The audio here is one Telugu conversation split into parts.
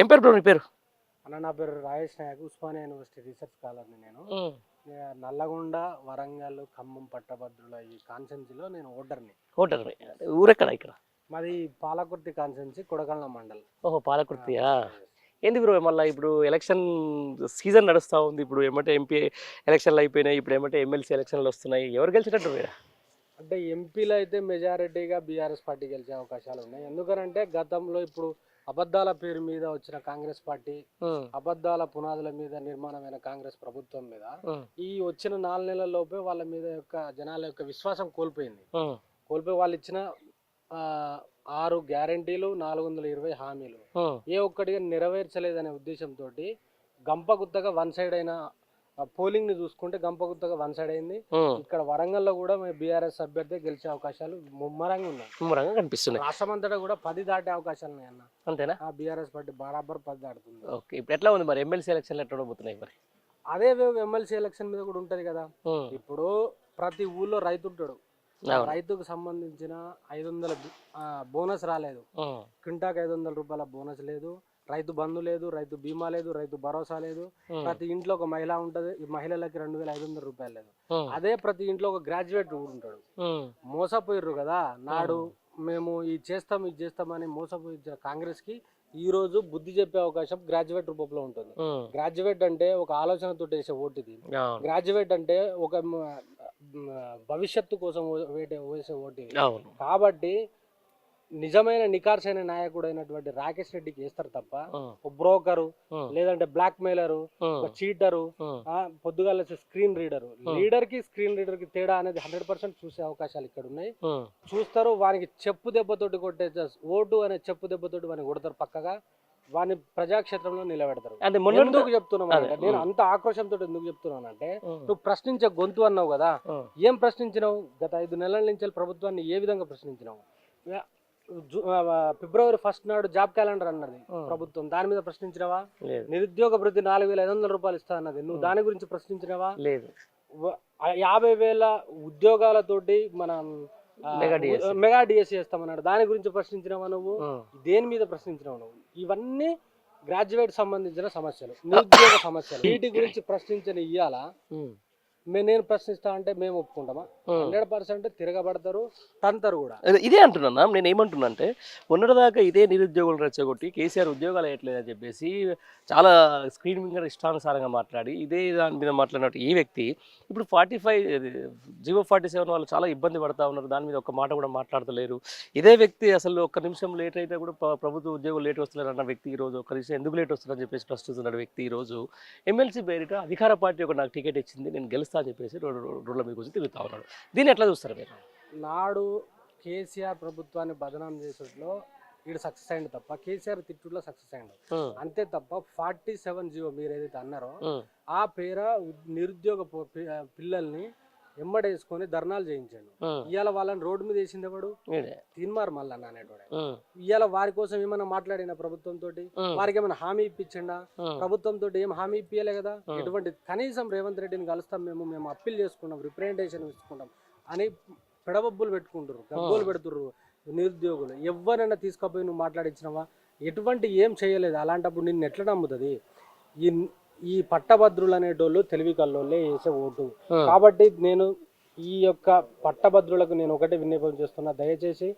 ఏం పేరు బ్రో నీ పేరు? అన్న నా పేరు రాజేష్ నాయక్ ఉస్మానియా యూనివర్సిటీ రీసెర్చ్ స్కాలర్ని నేను. నల్లగొండ వరంగల్ ఖమ్మం పట్టభద్రుల ఈ కాన్సెన్సీలో నేను ఓటర్ని. ఓటర్ ఊరెక్కడ ఇక్కడ? మాది పాలకుర్తి కాన్సెన్సీ కొడకళ్ళ మండల్. ఓహో పాలకుర్తియా? ఏంది బ్రో మళ్ళీ ఇప్పుడు ఎలక్షన్ సీజన్ నడుస్తూ ఉంది. ఇప్పుడు ఏమంటే ఎంపీ ఎలక్షన్లు అయిపోయినాయి ఇప్పుడు ఏమంటే ఎమ్మెల్సీ ఎలక్షన్లు వస్తున్నాయి. ఎవరు గెలిచేటట్టు మీరు అంటే ఎంపీలు అయితే మెజారిటీగా బీఆర్ఎస్ పార్టీ గెలిచే అవకాశాలు ఉన్నాయి. ఎందుకనంటే గతంలో ఇప్పుడు అబద్ధాల పేరు మీద వచ్చిన కాంగ్రెస్ పార్టీ అబద్ధాల పునాదుల మీద నిర్మాణమైన కాంగ్రెస్ ప్రభుత్వం మీద ఈ వచ్చిన నాలుగు నెలల లోపే వాళ్ళ మీద యొక్క జనాల యొక్క విశ్వాసం కోల్పోయింది. కోల్పోయి వాళ్ళు ఇచ్చిన ఆరు గ్యారంటీలు నాలుగు వందల ఇరవై హామీలు ఏ ఒక్కటిగా నెరవేర్చలేదనే ఉద్దేశంతో గంపగుత్తగా వన్ సైడ్ అయిన పోలింగ్ని చూసుకుంటే గంపగుత్తగా వన్ సైడ్ అయింది. ఇక్కడ వరంగల్లో కూడా బీఆర్ఎస్ అభ్యర్థి గెలిచే అవకాశాలు ముమ్మరంగా ఉన్నాయి. ముమ్మరంగా కనిపిస్తున్నాయి. రాష్ట్రం అంతటా కూడా పది దాటే అవకాశాలు ఉన్నాయి అన్న. అంతేనా? ఆ బీఆర్ఎస్ పార్టీ బరాబర్ పది దాటుతుంది. ఓకే ఇప్పుడు ఎట్లా ఉంది మరి? ఎమ్మెల్సీ ఎలక్షన్లు ఎట్లా ఉండబోతున్నాయి మరి? అదే ఎమ్మెల్సీ ఎలక్షన్ మీద కూడా ఉంటది కదా. ఇప్పుడు ప్రతి ఊళ్ళో రైతు ఉంటాడు. రైతుకు సంబంధించిన ఐదు వందల బోనస్ రాలేదు. క్వింటాకి ఐదు వందల రూపాయల బోనస్ లేదు. రైతు బంధు లేదు రైతు బీమా లేదు రైతు భరోసా లేదు. ప్రతి ఇంట్లో ఒక మహిళ ఉంటది ఈ మహిళలకి రెండు వేల ఐదు వందల రూపాయలు లేదు. అదే ప్రతి ఇంట్లో ఒక గ్రాడ్యుయేట్ ఉంటాడు. మోసపోయిర్రు కదా నాడు మేము. ఇది చేస్తాం ఇది చేస్తామని మోసపోయి కాంగ్రెస్కి ఈ రోజు బుద్ధి చెప్పే అవకాశం గ్రాడ్యుయేట్ రూపంలో ఉంటుంది. గ్రాడ్యుయేట్ అంటే ఒక ఆలోచనతో వేసే ఓటు ఇది గ్రాడ్యుయేట్ అంటే ఒక భవిష్యత్తు కోసం వేసే ఓటు కాబట్టి నిజమైన నికార్సైన నాయకుడు అయినటువంటి రాకేష్ రెడ్డికి వేస్తారు తప్ప. ఒక బ్రోకరు. లేదంటే బ్లాక్ మెయిలరు చీటరు. పొద్దుగాల స్క్రీన్ రీడరు లీడర్కి స్క్రీన్ లీడర్కి తేడా అనేది హండ్రెడ్ పర్సెంట్ చూసే అవకాశాలు ఇక్కడ ఉన్నాయి. చూస్తారు వానికి చెప్పు దెబ్బతోటి కొట్టే ఓటు అనే చెప్పు దెబ్బతోటి వానికి కొడతారు పక్కగా వాని ప్రజాక్షేత్రంలో నిలబెడతారు అంటే మొన్న ఎందుకు చెప్తున్నాను అదే, అంటే, నేను. అంత ఆక్రోషంతో ఎందుకు చెప్తున్నానంటే ఉమ్. నువ్వు ప్రశ్నించే గొంతు అన్నావు కదా. ఏం ప్రశ్నించినావు గత ఐదు నెలల నుంచి ప్రభుత్వాన్ని ఏ విధంగా ప్రశ్నించినావు ఫిబ్రవరి ఫస్ట్ నాడు జాబ్ క్యాలెండర్ అన్నది. ప్రభుత్వం. దాని మీద ప్రశ్నించినవా? నిరుద్యోగ భృతి నాలుగు వేల ఐదు వందల రూపాయలు ఇస్తా అన్నది నువ్వు దాని గురించి ప్రశ్నించినవా? లేదు. యాభై వేల ఉద్యోగాలతోటి మనం మెగా డిఎస్సి. చేస్తామన్నాడు. దాని గురించి ప్రశ్నించినావా నువ్వు. దేని మీద ప్రశ్నించినావు నువ్వు? ఇవన్నీ గ్రాడ్యుయేట్ సంబంధించిన సమస్యలు. నిరుద్యోగ సమస్యలు. వీటి గురించి ప్రశ్నించని ఇయ్యాల? నేను ప్రశ్నిస్తా అంటే మేము ఒప్పుకుంటామా. హండ్రెడ్ పర్సెంట్ తిరగబడతారు తంతరు కూడా. ఇదే అంటున్నా నేను ఏమంటున్నా అంటే మొన్నటిదాకా ఇదే నిరుద్యోగులు రెచ్చగొట్టి కేసీఆర్ ఉద్యోగాలు వేయట్లేదని చెప్పేసి చాలా స్క్రీన్ మీద ఇష్టానుసారంగా మాట్లాడి ఇదే దాని మీద మాట్లాడినట్టు ఈ వ్యక్తి ఇప్పుడు forty five GO forty seven వాళ్ళు చాలా ఇబ్బంది పడతా ఉన్నారు దాని మీద ఒక్క మాట కూడా మాట్లాడతలేరు. ఇదే వ్యక్తి అసలు ఒక్క నిమిషం లేట్ అయితే కూడా ప్ర- ప్రభుత్వ ఉద్యోగులు లేట్ వస్తున్నారు అన్న వ్యక్తి ఈ రోజు ఒక్క నిమిషం ఎందుకు లేట్ వస్తున్నారని చెప్పేసి ప్రశ్నిస్తున్నాడు వ్యక్తి ఈ రోజు ఎమ్మెల్సీ పేరిట అధికార పార్టీ ఒక నాకు టికెట్ ఇచ్చింది నేను గెలుస్తా అని చెప్పేసి రోడ్డు రోడ్ల మీద కూర్చొని తిరుగుతా ఉన్నాడు. దీన్ని ఎట్లా చూస్తారు మీరు? నాడు కేసీఆర్ ప్రభుత్వాన్ని బదనాం చేసేట్లో వీడు సక్సెస్ అయింది తప్ప కేసీఆర్ తిట్టులో సక్సెస్ ఉమ్, అంతే తప్ప ఫార్టీ సెవెన్ జీవో మీరు ఏదైతే అన్నారో ఆ. పేర నిరుద్యోగ పిల్లల్ని ఎమ్మడేసుకొని ధర్నాలు చేయించాడు ఇవాళ వాళ్ళని రోడ్డు మీద వేసింది ఎవడు? వీడే. తీన్మార్ మళ్ళా అనేటోడే. ఇవాళ వారి కోసం ఏమైనా మాట్లాడిన ప్రభుత్వం తోటి? వారికి ఏమైనా హామీ ఇప్పించిండా? ప్రభుత్వం తోటి ఏం హామీ ఇప్పియలే కదా. ఎటువంటి కనీసం రేవంత్ రెడ్డిని కలుస్తాం మేము మేము అప్పీల్ చేసుకుంటాం రిప్రజెంటేషన్ ఇచ్చుకుంటాం అని పెడబొబ్బులు పెట్టుకుంటారు గబ్బోలు పెడుతుర్రు నిరుద్యోగులు. ఎవరైనా తీసుకుపోయి నువ్వు మాట్లాడించినవా ఎటువంటి ఏం చేయలేదు. అలాంటప్పుడు నిన్ను ఎట్లా నమ్ముతుంది? ఈ ఈ పట్టభద్రులు అనేటోళ్ళు తెలివి కల్లోళ్ళే వేసే ఓటు. కాబట్టి నేను ఈ యొక్క పట్టభద్రులకు నేను ఒకటే విన్నపం చేస్తున్నా. దయచేసి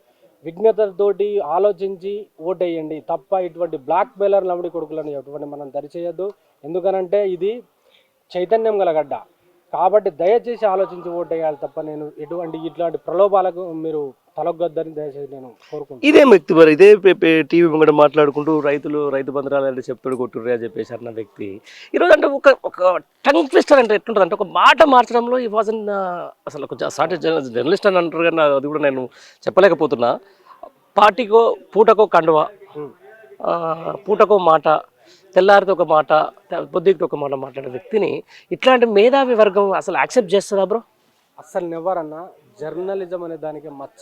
విజ్ఞతతోటి ఆలోచించి ఓటేయండి. తప్ప ఇటువంటి బ్లాక్ బెయిలర్ లమిడి కొడుకులను ఎటువంటి మనం దరిచేయద్దు. ఎందుకనంటే ఇది చైతన్యం గల గడ్డ. కాబట్టి దయచేసి ఆలోచించి ఓటేయాలి తప్ప నేను ఎటువంటి ఇట్లాంటి ప్రలోభాలకు మీరు తలొగ్గొద్దని దయచేసి నేను కోరుకుంటున్నాను. ఇదే వ్యక్తి మరి ఇదే టీవీ ముంగట మాట్లాడుకుంటూ రైతులు రైతు బంధురాలు అంటే చెప్తాడు కొట్టుర్రే అని చెప్పేసి అన్న వ్యక్తి. ఈరోజు అంటే ఒక ఒక టంగ్ ట్విస్టర్ అంటే ఎట్లుంటుంది? అంటే ఒక మాట మార్చడంలో ఈ వాజన్ అసలు కొంచెం సాటి జర్నలిస్ట్ అని అంటారు కానీ అది కూడా నేను చెప్పలేకపోతున్నా. పార్టీకో పూటకో కండువా పూటకో మాట తెల్లారితో ఒక మాట పొద్దుకి ఒక మాట మాట్లాడే వ్యక్తిని ఇట్లాంటి మేధావి వర్గం అసలు యాక్సెప్ట్ చేస్తుందా బ్రో? అస్సలు నెవరన్నా జర్నలిజం అనే దానికి మచ్చ.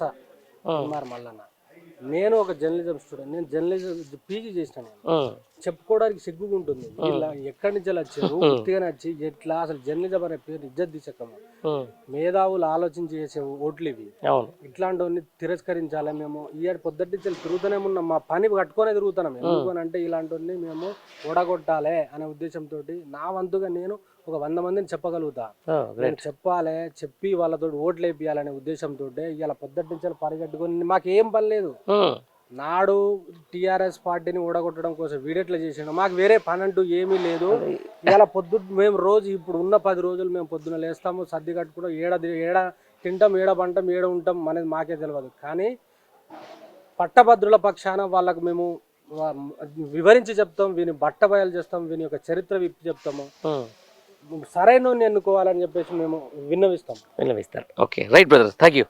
కుమార్ మల్లన్న. నేను ఒక జర్నలిజం స్టూడెంట్. నేను జర్నలిజం పీజీ చేసిన నేను. చెప్పుకోవడానికి సిగ్గుగా ఉంటుంది ఇలా ఎక్కడి నుంచి వచ్చారు? ఉత్తిగానే వచ్చి ఎట్లా? అసలు జర్నలిజం అనే పేరు ఇజ్జత్ మేధావులు ఆలోచించి చేసే ఓట్లు ఇవి. ఇట్లాంటివన్నీ తిరస్కరించాలి మేము? ఈ పొద్దుటి నుంచి తిరుగుతూనే ఉన్నాం. మా పని కట్టుకునే తిరుగుతున్నాం ఎందుకు అని అంటే ఇలాంటివన్నీ మేము ఓడగొట్టాలి అనే ఉద్దేశంతో నా వంతుగా నేను ఒక వంద మందిని చెప్పగలుగుతా. నేను చెప్పాలి చెప్పి వాళ్ళతో ఓట్లు వేపియాలనే ఉద్దేశంతో ఇవాళ పొద్దుటి నుంచి పరిగెట్టుకొని మాకు ఏం పని లేదు. నాడు టిఆర్ఎస్ పార్టీని ఓడగొట్టడం కోసం వీడెట్లా చేసిండు? మాకు వేరే పని అంటూ ఏమీ లేదు. ఇవాళ పొద్దు మేము రోజు ఇప్పుడు ఉన్న పది రోజులు మేము పొద్దున లేస్తాము సర్ది కట్టుకుంటాం ఏడ ఏడ తింటాం ఏడ పంటాం ఏడ ఉంటాం అనేది మాకే తెలియదు కానీ పట్టభద్రుల పక్షాన వాళ్ళకు మేము వివరించి చెప్తాం వీని బట్టబయలు చేస్తాం వీని యొక్క చరిత్ర విప్పి చెప్తాము. సరైన ఎన్నుకోవాలని చెప్పేసి మేము విన్నవిస్తాం. విన్నవిస్తారు. Okay. Right brother thank you